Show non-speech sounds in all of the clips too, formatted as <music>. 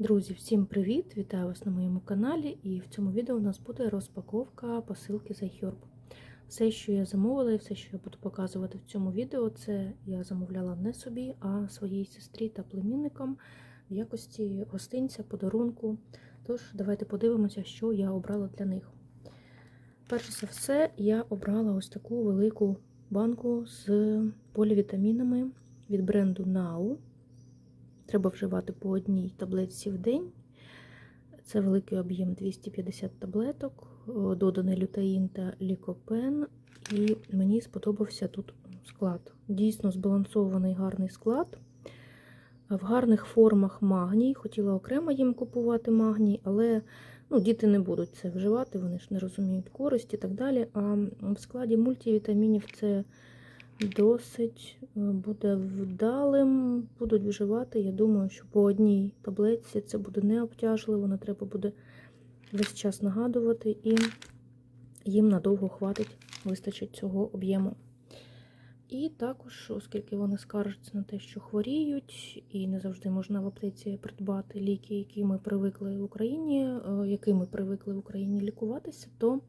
Друзі, всім привіт! Вітаю вас на моєму каналі. І в цьому відео у нас буде розпаковка посилки за Herb. Все, що я замовила, і все, що я буду показувати в цьому відео, це я замовляла не собі, а своїй сестрі та племінникам в якості гостинця, подарунку. Тож, давайте подивимося, що я обрала для них. Перш за все, я обрала ось таку велику банку з полівітамінами від бренду Now. Треба вживати по одній таблетці в день. Це великий об'єм 250 таблеток, доданий лютеїн та лікопен. І мені сподобався тут склад. Дійсно збалансований гарний склад. В гарних формах магній. Хотіла окремо їм купувати магній, але ну, діти не будуть це вживати, вони ж не розуміють користі і так далі. А в складі мультивітамінів це досить буде вдалим, будуть вживати. Я думаю, що по одній таблетці це буде не обтяжливо, не треба буде весь час нагадувати, і їм надовго хватить, вистачить цього об'єму. І також, оскільки вони скаржаться на те, що хворіють, і не завжди можна в аптеці придбати ліки, які ми привикли в Україні, якими привикли в Україні лікуватися, то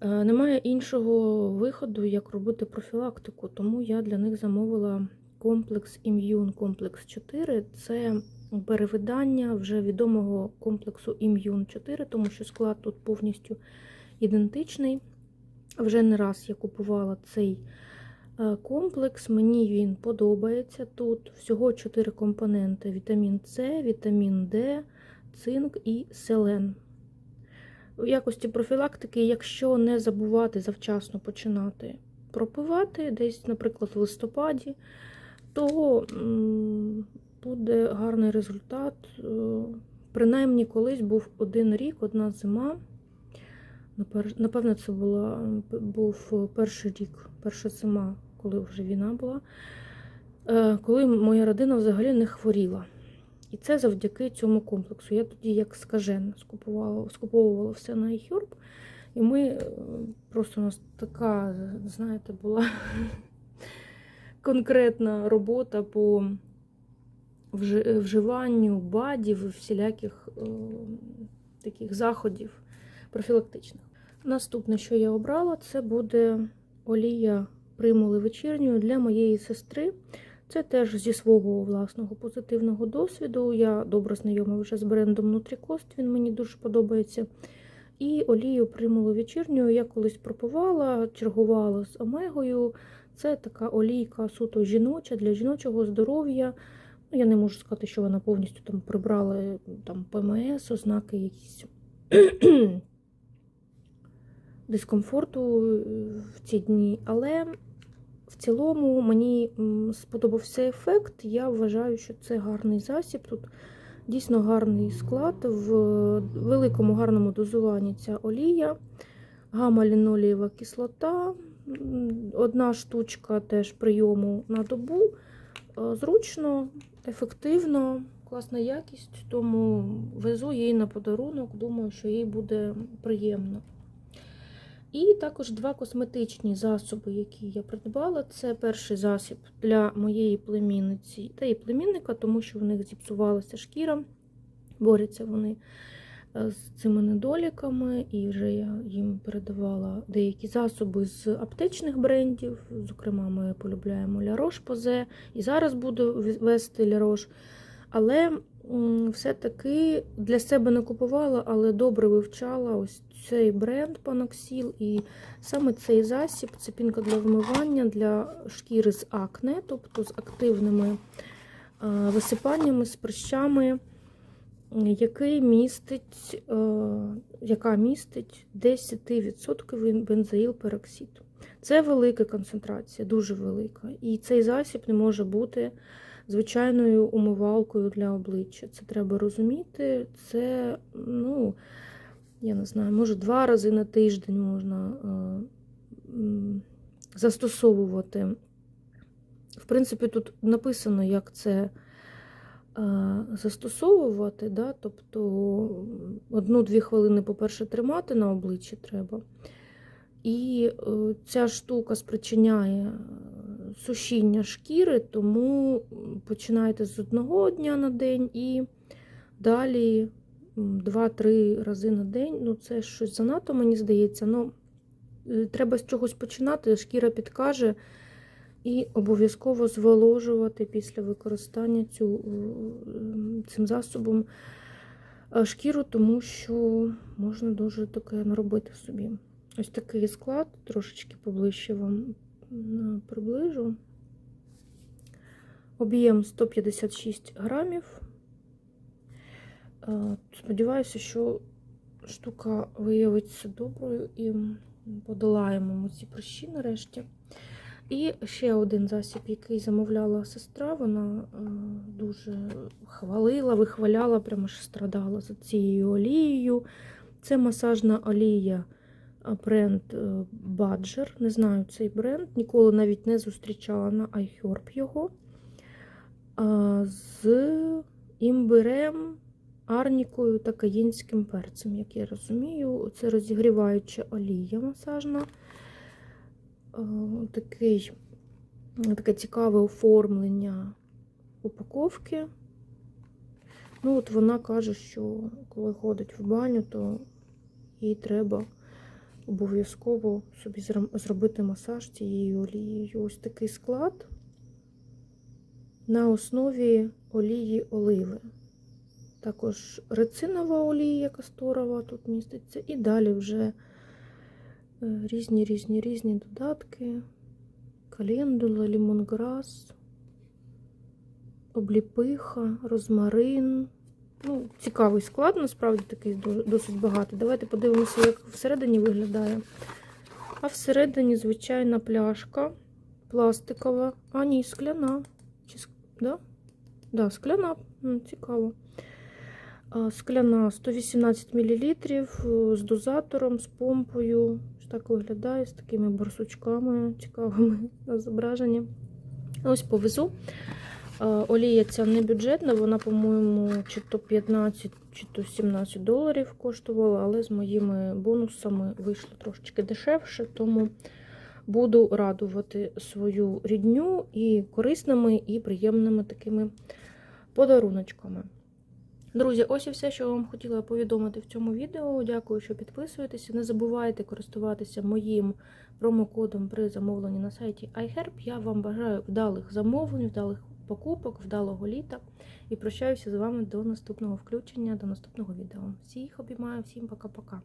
немає іншого виходу, як робити профілактику. Тому я для них замовила комплекс Ім'юн комплекс 4. Це перевидання вже відомого комплексу Ім'юн 4, тому що склад тут повністю ідентичний. Вже не раз я купувала цей комплекс, мені він подобається. Тут всього 4 компоненти: вітамін С, вітамін Д, цинк і селен. У якості профілактики, якщо не забувати завчасно починати пропивати, десь, наприклад, в листопаді, то буде гарний результат. Принаймні, колись був один рік, одна зима. Напевно, це була, був перший рік, перша зима, коли вже війна була, коли моя родина взагалі не хворіла. І це завдяки цьому комплексу. Я тоді, як скажена, скуповувала, скуповувала все на iHerb, і ми просто у нас така, знаєте, була <laughs> конкретна робота по вживанню бадів і всіляких таких заходів профілактичних. Наступне, що я обрала, це буде олія примули вечірньої для моєї сестри. Це теж зі свого власного позитивного досвіду. Я добре знайома вже з брендом Nutricost, він мені дуже подобається. І олію примулу вечірньою я колись пропивала, чергувала з омегою. Це така олійка суто жіноча для жіночого здоров'я. Ну, Я не можу сказати, що вона повністю там прибрала там, ПМС, ознаки якісь <clears throat> дискомфорту в ці дні. Але в цілому мені сподобався ефект. Я вважаю, що це гарний засіб. Тут дійсно гарний склад, в великому гарному дозуванні ця олія, гамма-лінолієва кислота, одна штучка теж прийому на добу. Зручно, ефективно, класна якість, тому везу їй на подарунок, думаю, що їй буде приємно. І також два косметичні засоби, які я придбала. Це перший засіб для моєї племінниці та і племінника, тому що в них зіпсувалася шкіра, борються вони з цими недоліками, і вже я їм передавала деякі засоби з аптечних брендів. Зокрема, ми полюбляємо Ля Рош Позе, і зараз буду вести Ля Рош. Але все-таки для себе не купувала, але добре вивчала ось цей бренд Panoxil. І саме цей засіб це пінка для вмивання для шкіри з акне, тобто з активними висипаннями, з прищами, який містить, яка містить 10% бензоїл-пероксид. Це велика концентрація, дуже велика. І цей засіб не може бути звичайною умивалкою для обличчя. Це треба розуміти. Це, ну, я не знаю, може два рази на тиждень можна застосовувати. В принципі, тут написано, як це застосовувати, да? тобто одну-дві хвилини, по-перше, тримати на обличчі треба. І ця штука спричиняє сушіння шкіри, тому починайте з одного дня на день і Далі 2-3 рази на день. Ну, це щось занадто, мені здається. Ну, е, треба з чогось починати, шкіра підкаже. І обов'язково зволожувати після використання цю, е, цим засобом е, шкіру, тому що можна дуже таке наробити собі. Ось такий склад, трошечки поближче вам приближу. Об'єм 156 грамів. Е, Сподіваюся, що штука виявиться доброю і подолаємо ці прищі нарешті. І ще один засіб, який замовляла сестра, вона е, дуже хвалила, вихваляла, прямо ж страдала за цією олією. Це масажна олія бренд е, Badger. Не знаю цей бренд, ніколи навіть не зустрічала на iHerb його. З імбирем, арнікою та каїнським перцем, як я розумію. Це розігріваюча олія масажна. Е, Такий, таке цікаве оформлення упаковки. Ну, от вона каже, що коли ходить в баню, то їй треба обов'язково собі зробити масаж цією олією. Ось такий склад на основі олії оливи. Також рецинова олія касторова тут міститься. І далі вже е, різні різні різні додатки. Календула, лімонграс, обліпиха, розмарин. Ну, цікавий склад, насправді такий досить багатий. Давайте подивимося, як всередині виглядає. А всередині звичайна пляшка пластикова. А, ні, скляна. Чи, ск- да? Да, скляна. Цікаво. Скляна 118 мл з дозатором, з помпою. Так виглядає з такими барсучками цікавими на зображенні. Ось повезу. Е, Олія ця не бюджетна, вона, по-моєму, чи то 15, чи то 17 доларів коштувала, але з моїми бонусами вийшло трошечки дешевше, тому буду радувати свою рідню і корисними, і приємними такими подаруночками. Друзі, ось і все, що я вам хотіла повідомити в цьому відео. Дякую, що підписуєтеся. Не забувайте користуватися моїм промокодом при замовленні на сайті iHerb. Я вам бажаю вдалих замовлень, вдалих покупок, вдалого літа. І прощаюся з вами до наступного включення, до наступного відео. Всіх обіймаю, всім пока-пока.